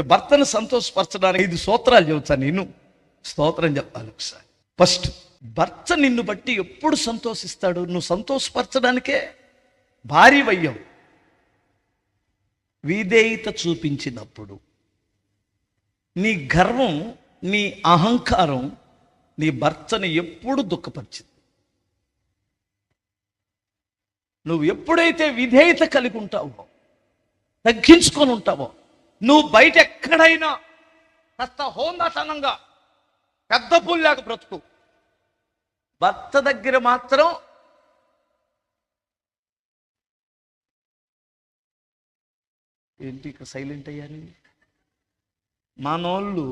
భర్తను సంతోషపరచడానికి ఐదు స్తోత్రాలు చెబుతాను నేను. స్తోత్రం చెప్పాలి ఒకసారి. ఫస్ట్ భర్త నిన్ను బట్టి ఎప్పుడు సంతోషిస్తాడు? నువ్వు సంతోషపరచడానికే భారీ వయ్యం విధేయత చూపించినప్పుడు నీ గర్వం నీ అహంకారం నీ భర్తను ఎప్పుడు దుఃఖపరిచింది? నువ్వు ఎప్పుడైతే విధేయత కలిగి ఉంటావో తగ్గించుకొని ఉంటావో నువ్వు బయట ఎక్కడైనా కాస్త హోందాతనంగా పెద్ద పుల్లాక బ్రతుకు. భర్త దగ్గర మాత్రం ఏంటి ఇక్కడ సైలెంట్ అయ్యాని మనోళ్ళు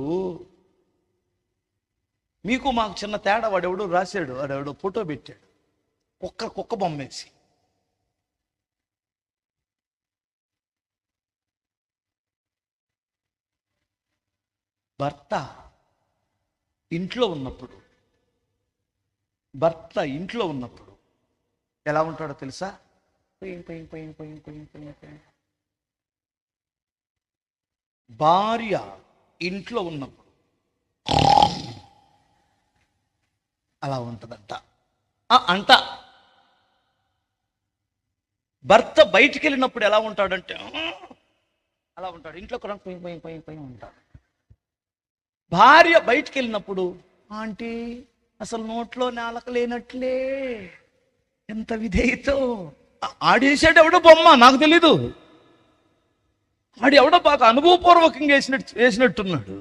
మీకు మాకు చిన్న తేడా వాడెవడో రాశాడు వాడెవడో ఫోటో పెట్టాడు. కుక్క కుక్క బొమ్మేసి భర్త ఇంట్లో ఉన్నప్పుడు భర్త ఇంట్లో ఉన్నప్పుడు ఎలా ఉంటాడో తెలుసా? భార్య ఇంట్లో ఉన్నప్పుడు అలా ఉంటుందంట. అంట. భర్త బయటికి వెళ్ళినప్పుడు ఎలా ఉంటాడంటే అలా ఉంటాడు. ఇంట్లో కూడా పోయి పోయి పోయి పొయ్యి ఉంటాడు. భార్య బయటికి వెళ్ళినప్పుడు ఆంటీ అసలు నోట్లో నేలక లేనట్లే ఎంత విధేయతో. ఆడేసాడు ఎవడో బొమ్మ నాకు తెలీదు. ఆడు ఎవడో బాగా అనుభవపూర్వకంగా వేసినట్టు వేసినట్టున్నాడు.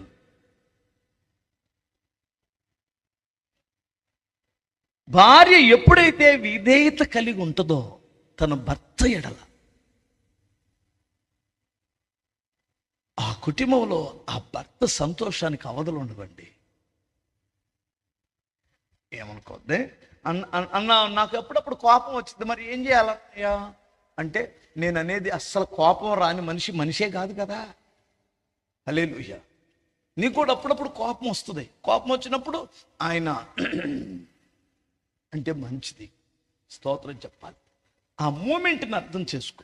భార్య ఎప్పుడైతే విధేయత కలిగి ఉంటుందో తన భర్త ఎడల కుటుంబంలో ఆ భర్త సంతోషానికి అవధులు ఉండవండి. ఏమనుకోద్ది? అన్న అన్న- నాకు ఎప్పుడప్పుడు కోపం వచ్చింది. మరి ఏం చేయాలన్నయ్యా అంటే నేను అనేది అస్సలు కోపం రాని మనిషి మనిషే కాదు కదా. హల్లెలూయ. నీకు కూడా అప్పుడప్పుడు కోపం వస్తుంది. కోపం వచ్చినప్పుడు ఆయన అంటే మంచిది. స్తోత్రం చెప్పాలి. ఆ మూమెంట్ని అర్థం చేసుకో.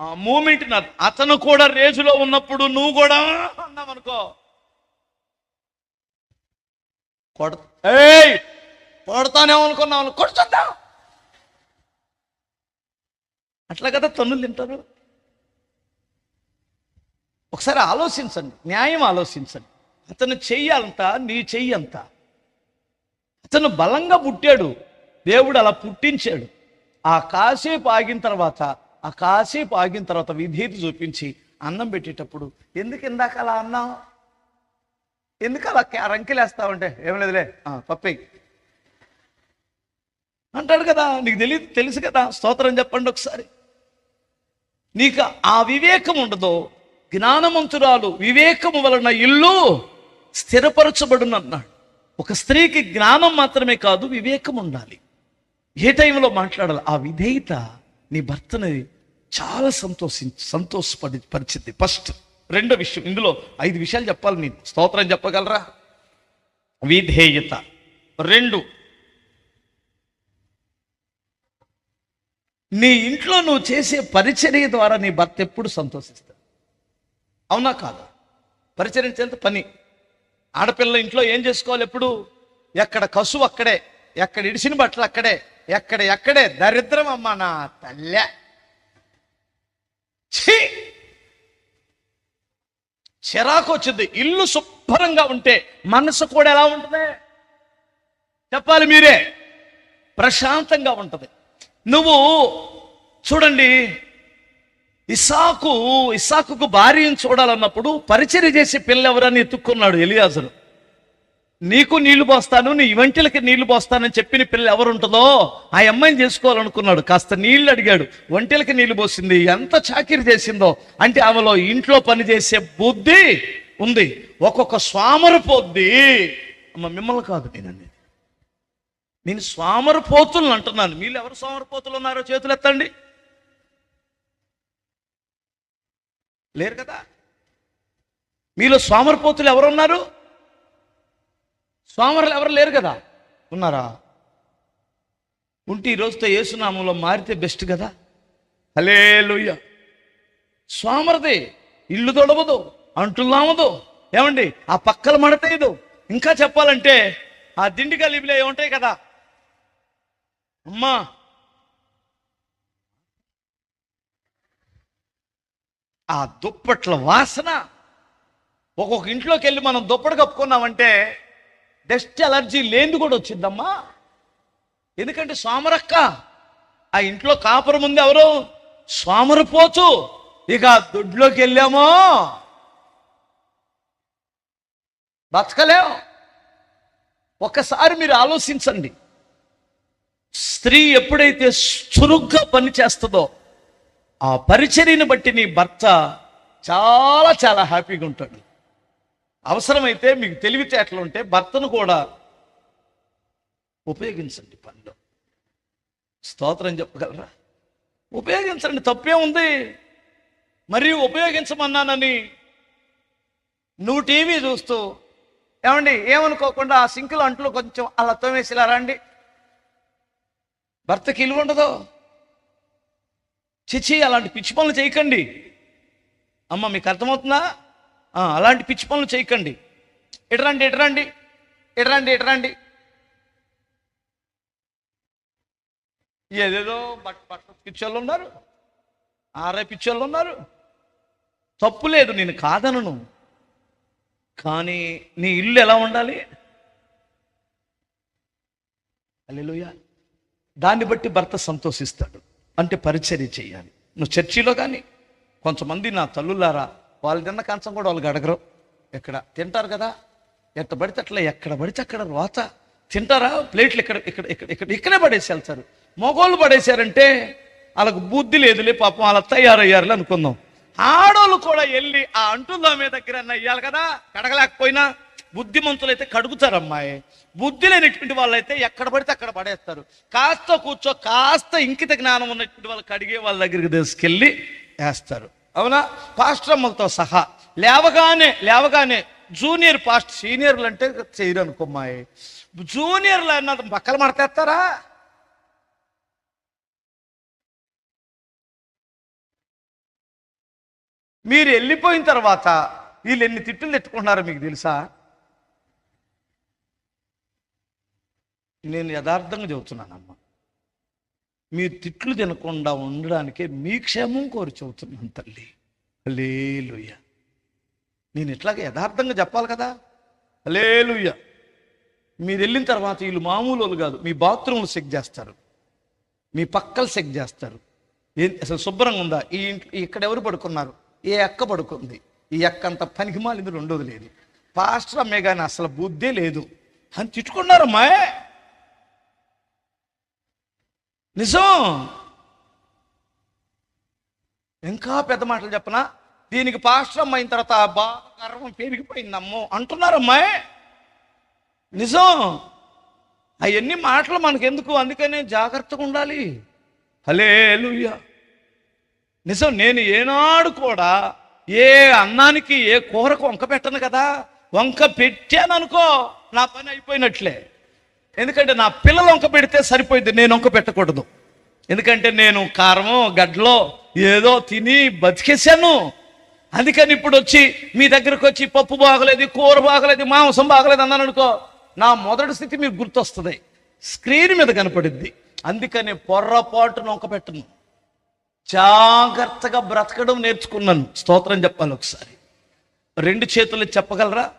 ఆ మూమెంట్ అతను కూడా రేజులో ఉన్నప్పుడు నువ్వు కూడా అన్నామనుకో కొడ ఏయ్! కొడతానేమనుకున్నావు కొడుచుద్దా? అట్లా కదా తన్నులు తింటారు. ఒకసారి ఆలోచించండి. న్యాయం ఆలోచించండి. అతను చెయ్యాలంత నీ చెయ్యి అంత. అతను బలంగా పుట్టాడు. దేవుడు అలా పుట్టించాడు. ఆ కాసేపు ఆగిన తర్వాత ఆ కాసేపు ఆగిన తర్వాత విధేయత చూపించి అన్నం పెట్టేటప్పుడు ఎందుకు ఇందాక అలా అన్నావు? ఎందుకు అలా క- రంకెలేస్తావంటే ఏం లేదులే. ఆ, పప్పే. అంటాడు కదా నీకు తెలియదు తెలుసు కదా స్తోత్రం చెప్పండి ఒకసారి. నీకు ఆ వివేకం ఉండదో జ్ఞానమంతురాలు వివేకము వలన ఇల్లు స్థిరపరచబడును అన్నాడు. ఒక స్త్రీకి జ్ఞానం మాత్రమే కాదు వివేకం ఉండాలి. ఏ టైంలో మాట్లాడాలి? ఆ విధేయత నీ భర్తని చాలా సంతోషించి సంతోషపడి పరిచింది. ఫస్ట్ రెండో విషయం ఇందులో ఐదు విషయాలు చెప్పాలి నేను స్తోత్రం చెప్పగలరా? విధేయత. రెండు నీ ఇంట్లో నువ్వు చేసే పరిచర్య ద్వారా నీ భర్త ఎప్పుడు సంతోషిస్తాడు? అవునా కాదా? పరిచర్య చేస్తే పని. ఆడపిల్ల ఇంట్లో ఏం చేసుకోవాలి ఎప్పుడు? ఎక్కడ కసు అక్కడే ఎక్కడ ఇడిసిన బట్టలు అక్కడే ఎక్కడ ఎక్కడే? దరిద్రం అమ్మా నా తల్లె. ఛీ! చిరాకు వచ్చింది. ఇల్లు శుభ్రంగా ఉంటే మనసు కూడా ఎలా ఉంటుంది? చెప్పాలి మీరే. ప్రశాంతంగా ఉంటుంది. నువ్వు చూడండి ఇసాకు ఇసాకుకు భార్యను చూడాలన్నప్పుడు పరిచయం చేసే పిల్ల ఎవరని ఎత్తుక్కున్నాడు ఎలియాజరు. నీకు నీళ్ళు పోస్తాను నీ వంటలకి నీళ్ళు పోస్తానని చెప్పిన పిల్ల ఎవరు ఉంటుందో ఆ అమ్మాయిని చేసుకోవాలనుకున్నాడు. కాస్త నీళ్ళు అడిగాడు. వంటిలకి నీళ్ళు పోసింది ఎంత చాకిరి చేసిందో? అంటే ఆమెలో ఇంట్లో పని చేసే బుద్ధి ఉంది. ఒక్కొక్క స్వామరపోద్ది అమ్మ మిమ్మల్ని కాదు నేను అనేది. నేను స్వామరపోతులను అంటున్నాను. మీరు ఎవరు స్వామరపోతులు ఉన్నారో చేతులు ఎత్తండి. లేరు కదా? మీలో స్వామరపోతులు ఎవరున్నారు? స్వామరులు ఎవరు లేరు కదా. ఉన్నారా? ఉంటే ఈ రోజుతో ఏసునామంలో మారితే బెస్ట్ కదా. హలేలుయ్య స్వామరది ఇల్లు తొడవదు అంటున్నామదు. ఏమండి ఆ పక్కల మడతేయదు ఇంకా చెప్పాలంటే ఆ దిండి గలీబులు అవి ఉంటాయి కదా. అమ్మా. ఆ దుప్పట్ల వాసన. ఒక్కొక్క ఇంట్లోకి వెళ్ళి మనం దుప్పటి కప్పుకున్నామంటే డస్ట్ అలర్జీ లేనిది కూడా వచ్చిందమ్మా. ఎందుకంటే సోమరక్క ఆ ఇంట్లో కాపురం ఉంది ఎవరు? సోమరపోచు ఇక దొడ్లోకి వెళ్ళామో. బతకలేం. ఒక్కసారి మీరు ఆలోచించండి. స్త్రీ ఎప్పుడైతే చురుగ్గా పని చేస్తుందో ఆ పరిచర్యను బట్టి నీ భర్త చాలా చాలా హ్యాపీగా ఉంటాడు. అవసరమైతే మీకు తెలివితేటలు ఉంటే భర్తను కూడా ఉపయోగించండి పనిలో స్తోత్రం చెప్పగలరా? ఉపయోగించండి తప్పే ఉంది. మరియు ఉపయోగించమన్నానని నువ్వు టీవీ చూస్తూ ఏమండి ఏమనుకోకుండా ఆ సింకులు అంట్లో కొంచెం అలా తోమేసిలా రండి. భర్తకి ఇల్లు ఉండదు. చిచి అలాంటి పిచ్చి పనులు చేయకండి. అమ్మ మీకు అర్థమవుతుందా? అలాంటి పిచ్చి పనులు చేయకండి. ఎటరండి ఎటరండి? ఎటరండి ఎటరండి? ఏదేదో బట్ బట్ట పిచ్చోళ్ళు ఉన్నారు. ఆరే పిచ్చోళ్ళు ఉన్నారు. తప్పు లేదు నేను కాదనను. కానీ నీ ఇల్లు ఎలా ఉండాలి? అల్లెలుయ దాన్ని బట్టి భర్త సంతోషిస్తాడు. అంటే పరిచర్య చేయాలి. నువ్వు చర్చిలో కానీ కొంతమంది నా తల్లులారా వాళ్ళు తిన్న కంచం కూడా వాళ్ళు అడగరు ఇక్కడ తింటారు కదా. ఎట్ట పడితే అట్లా ఎక్కడ పడితే అక్కడ రోత. తింటారా? ప్లేట్లు ఇక్కడ ఇక్కడ ఇక్కడ ఇక్కడ ఇక్కడే పడేసి వెళ్తారు మగోళ్ళు పడేశారంటే వాళ్ళకు బుద్ధి లేదులే పాపం వాళ్ళ తయారయ్యారులే అనుకుందాం. ఆడోళ్ళు కూడా వెళ్ళి ఆ అంటుదామే దగ్గర అయ్యాలి కదా. కడగలేకపోయినా బుద్ధిమంతులు అయితే కడుగుతారు అమ్మాయి. బుద్ధి లేనటువంటి వాళ్ళైతే ఎక్కడ పడితే అక్కడ పడేస్తారు. కాస్త కూర్చో కాస్త ఇంకిత జ్ఞానం ఉన్నటువంటి వాళ్ళు కడిగే వాళ్ళ దగ్గరికి తీసుకెళ్ళి వేస్తారు. అవునా? పాస్టర్మ్మలతో సహా. లేవగానే లేవగానే జూనియర్ పాస్ట్ సీనియర్లు అంటే చేయరు అనుకోమ్మాయి జూనియర్లు అన్నది పక్కన మడతేస్తారా? మీరు వెళ్ళిపోయిన తర్వాత వీళ్ళు ఎన్ని తిట్టులు తిట్టుకుంటున్నారో మీకు తెలుసా? నేను యథార్థంగా చెబుతున్నానమ్మా. మీరు తిట్లు తినకుండా ఉండడానికే మీ క్షేమం కోరి చెబుతున్నాను తల్లి. లేలుయ్య నేను ఇట్లాగే యథార్థంగా చెప్పాలి కదా? లేలుయ్య మీరు వెళ్ళిన తర్వాత వీళ్ళు మామూలు వాళ్ళు కాదు. మీ బాత్రూమ్లు చెక్ చేస్తారు. మీ పక్కలు చెక్ చేస్తారు. అసలు శుభ్రంగా ఉందా? ఈ ఇంట్లో ఇక్కడ ఎవరు పడుకున్నారు? ఏ ఎక్క పడుకుంది? ఈ ఎక్క అంత పనికి మాలింది రెండోది లేదు. పాస్టర్ అమ్మే కానీ అసలు బుద్ధే లేదు. అని తిట్టుకున్నారమ్మా నిజం. ఇంకా పెద్ద మాటలు చెప్పనా? దీనికి పాశ్రం అయిన తర్వాత బాగా గర్వం పెరిగిపోయిందమ్మో. అంటున్నారమ్మా. నిజం. అవన్నీ మాటలు మనకెందుకు? అందుకనే జాగ్రత్తగా ఉండాలి. హలేలుయ్య నిజం నేను ఏనాడు కూడా ఏ అన్నానికి ఏ కూరకు వంక పెట్టను కదా. వంక పెట్టాను అనుకో నా పని అయిపోయినట్లే. ఎందుకంటే నా పిల్లలు వంక పెడితే సరిపోయింది నేను వంక పెట్టకూడదు. ఎందుకంటే నేను కారమో గడ్డలో ఏదో తిని బతికేశాను. అందుకని ఇప్పుడు వచ్చి మీ దగ్గరకు వచ్చి పప్పు బాగలేదు కూర బాగలేదు మాంసం బాగలేదు అన్నాను అనుకో నా మొదటి స్థితి మీకు గుర్తొస్తుంది. స్క్రీన్ మీద కనపడిద్ది. అందుకని పొర్రపాటు నొంక పెట్టను. జాగ్రత్తగా బ్రతకడం నేర్చుకున్నాను. స్తోత్రం చెప్పాలి ఒకసారి. రెండు చేతులు చెప్పగలరా?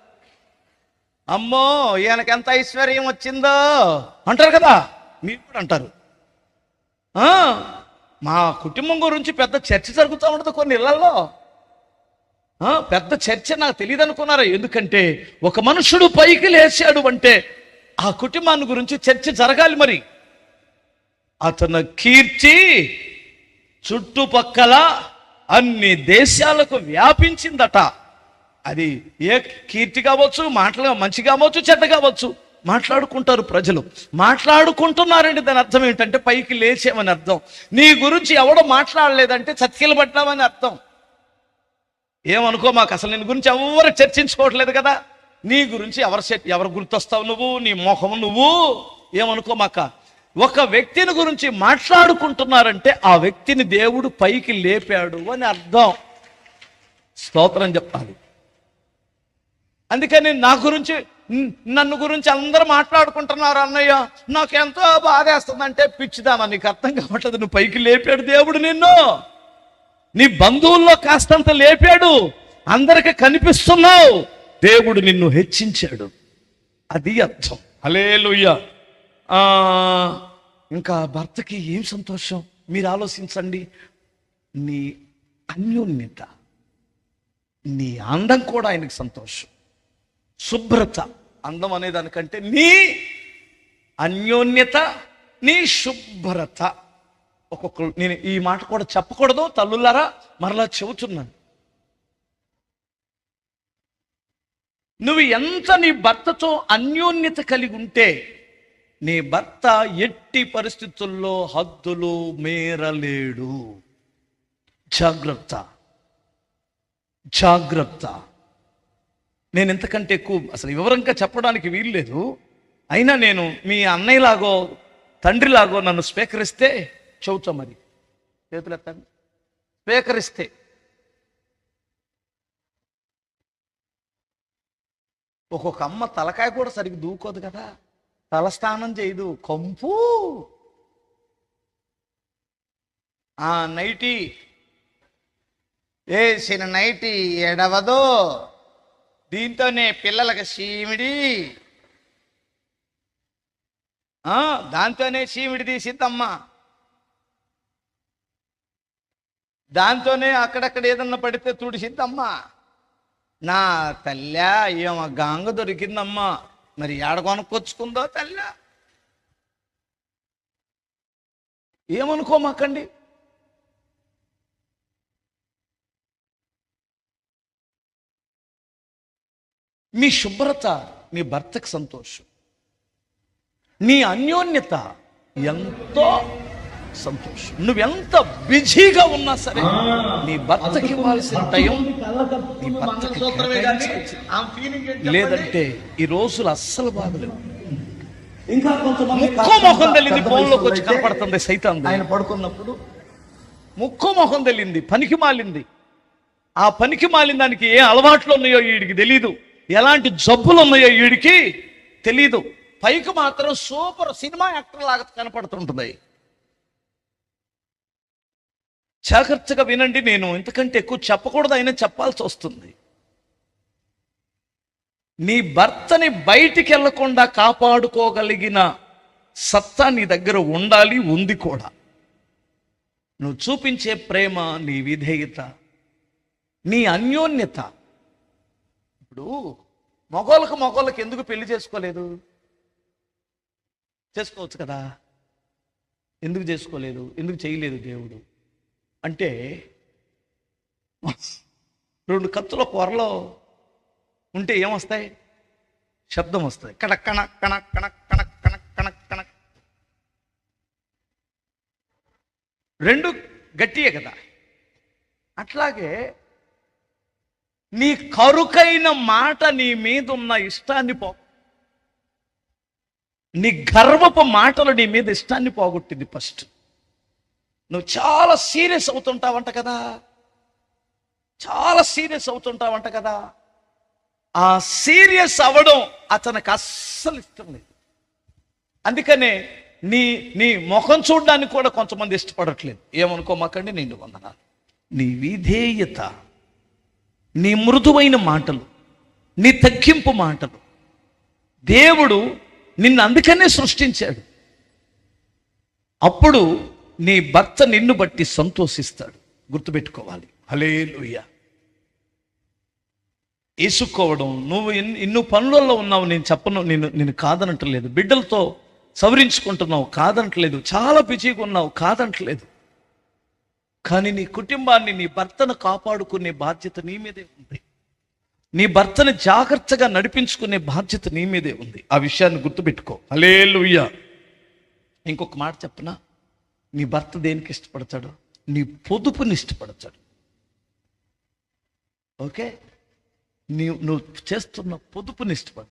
అమ్మో ఈయనకి ఎంత ఐశ్వర్యం వచ్చిందో. అంటారు కదా మీరు కూడా అంటారు. మా కుటుంబం గురించి పెద్ద చర్చ జరుగుతూ ఉండదు కొన్ని ఇళ్ళలో పెద్ద చర్చ నాకు తెలియదు అనుకున్నారా ఎందుకంటే ఒక మనుషుడు పైకి లేచాడు అంటే ఆ కుటుంబాన్ని గురించి చర్చ జరగాలి మరి. అతను కీర్తి చుట్టుపక్కల అన్ని దేశాలకు వ్యాపించిందట. అది ఏ కీర్తి కావచ్చు మాటలు మంచి కావచ్చు చెడ్డ కావచ్చు. మాట్లాడుకుంటారు ప్రజలు. మాట్లాడుకుంటున్నారండి దాని అర్థం ఏంటంటే పైకి లేచామని అర్థం. నీ గురించి ఎవడో మాట్లాడలేదంటే చతికిల పడ్డామని అర్థం. ఏమనుకో మాకు అసలు నేను గురించి ఎవరు చర్చించుకోవట్లేదు కదా? నీ గురించి ఎవరు ఎవరు గుర్తొస్తావు నువ్వు? నీ మొహం నువ్వు? ఏమనుకో మాక? ఒక వ్యక్తిని గురించి మాట్లాడుకుంటున్నారంటే ఆ వ్యక్తిని దేవుడు పైకి లేపాడు అని అర్థం. స్తోత్రం చెప్పాలి. అందుకని నా గురించి నన్ను గురించి అందరూ మాట్లాడుకుంటున్నారు అన్నయ్య. నాకు ఎంతో బాధేస్తుందంటే పిచ్చిదామా నీకు అర్థం కావట్లేదు. నువ్వు పైకి లేపాడు దేవుడు నిన్ను. నీ బంధువుల్లో కాస్తంత లేపాడు. అందరికి కనిపిస్తున్నావు. దేవుడు నిన్ను హెచ్చించాడు. అది అర్థం. హలేలుయ్య ఆ, ఇంకా భర్తకి ఏం సంతోషం? మీరు ఆలోచించండి. నీ అన్యోన్యత నీ అందం కూడా ఆయనకు సంతోషం. శుభ్రత. అందం అనే దానికంటే నీ అన్యోన్యత నీ శుభ్రత. ఒక్కొక్కరు నేను ఈ మాట కూడా చెప్పకూడదు తల్లులారా మరలా చెబుతున్నాను. నువ్వు ఎంత నీ భర్తతో అన్యోన్యత కలిగి ఉంటే నీ భర్త ఎట్టి పరిస్థితుల్లో హద్దులు మేరలేడు. జాగ్రత్త. జాగ్రత్త. నేను ఎంతకంటే ఎక్కువ అసలు వివరంగా చెప్పడానికి వీల్లేదు. అయినా నేను మీ అన్నయ్యలాగో తండ్రిలాగో నన్ను స్వీకరిస్తే చెబుతా మరి. చేతులు ఎత్తండి. స్వీకరిస్తే. ఒక్కొక్క అమ్మ తలకాయ కూడా సరిగ్గా దూకోదు కదా. తలస్నానం చేయదు. కంపు. ఆ నైటీ. వేసిన నైటీ ఎడవదో. దీంతోనే పిల్లలకు సీమిడి దాంతోనే సీమిడి తీసిద్దమ్మ దాంతోనే అక్కడక్కడ ఏదన్నా పడితే తుడిసిద్దమ్మా నా తల్లా ఏమో గాంగ దొరికిందమ్మా. మరి ఏడ కొనుక్కొచ్చుకుందో తల్లా? ఏమనుకోమాకండి? మీ శుభ్రత నీ భర్తకు సంతోషం. నీ అన్యోన్యత ఎంతో సంతోషం. నువ్వెంత బిజీగా ఉన్నా సరే నీ భర్తకి ఇవ్వాల్సిన టైం నీ భర్తకి. లేదంటే ఈ రోజులు అస్సలు బాగలేవు. ఇంకా కొంతమంది ముక్కో మొహం తెలింది ఫోన్లోకి వచ్చి కనపడుతుంది సైతం ఆయన పడుకున్నప్పుడు ముక్కో మొహం తెలింది పనికి మాలింది. ఆ పనికి మాలిన దానికి ఏ అలవాట్లు ఉన్నాయో వీడికి తెలీదు. ఎలాంటి జబ్బులు ఉన్నాయో వీడికి తెలీదు. పైకి మాత్రం సూపర్ సినిమా యాక్టర్ లాగా కనపడుతుంటుంది. జాగ్రత్తగా వినండి నేను. ఇంతకంటే ఎక్కువ చెప్పకూడదు అయినా చెప్పాల్సి వస్తుంది. నీ భర్తని బయటికి వెళ్ళకుండా కాపాడుకోగలిగిన సత్తా నీ దగ్గర ఉండాలి ఉంది కూడా. నువ్వు చూపించే ప్రేమ నీ విధేయత నీ అన్యోన్యత ఇప్పుడు మగోళ్ళకు మగోళ్ళకి ఎందుకు పెళ్ళి చేసుకోలేదు? చేసుకోవచ్చు కదా. ఎందుకు చేసుకోలేదు? ఎందుకు చేయలేదు దేవుడు? అంటే రెండు కత్తుల కూరలో ఉంటే ఏమొస్తాయి? శబ్దం వస్తాయి. కణక్ కణక్ కణక్ కణక్ కణక్ కణక్ కణక్ కణక్ రెండు గట్టియే కదా. అట్లాగే నీ కరుకైన మాట నీ మీద ఉన్న ఇష్టాన్ని పో. నీ గర్వపు మాటలు నీ మీద ఇష్టాన్ని పోగొట్టింది ఫస్ట్. నువ్వు చాలా సీరియస్ అవుతుంటావంట కదా. చాలా సీరియస్ అవుతుంటావంట కదా. ఆ సీరియస్ అవ్వడం అతనికి అస్సలు ఇష్టం లేదు. అందుకనే నీ నీ ముఖం చూడడానికి కూడా కొంతమంది ఇష్టపడట్లేదు. ఏమనుకోమాకండి నిన్ను వందనాలు. నీ విధేయత నీ మృదువైన మాటలు నీ తగ్గింపు మాటలు. దేవుడు నిన్ను అందుకనే సృష్టించాడు. అప్పుడు నీ భర్త నిన్ను బట్టి సంతోషిస్తాడు. గుర్తుపెట్టుకోవాలి. హలేలుయ్య వేసుకోవడం నువ్వు ఎన్ని ఎన్నో పనులలో ఉన్నావు నేను చెప్పను నేను నేను కాదనట్లేదు బిడ్డలతో సవరించుకుంటున్నావు కాదనట్లేదు చాలా బిజీగా ఉన్నావు కాదనట్లేదు కానీ నీ కుటుంబాన్ని నీ భర్తను కాపాడుకునే బాధ్యత నీ మీదే ఉంది. నీ భర్తను జాగ్రత్తగా నడిపించుకునే బాధ్యత నీ మీదే ఉంది. ఆ విషయాన్ని గుర్తుపెట్టుకో. అలే ఇంకొక మాట చెప్పనా? నీ భర్త దేనికి ఇష్టపడతాడు? నీ పొదుపుని ఇష్టపడతాడు. ఓకే? నీ నువ్వు చేస్తున్న పొదుపుని ఇష్టపడు.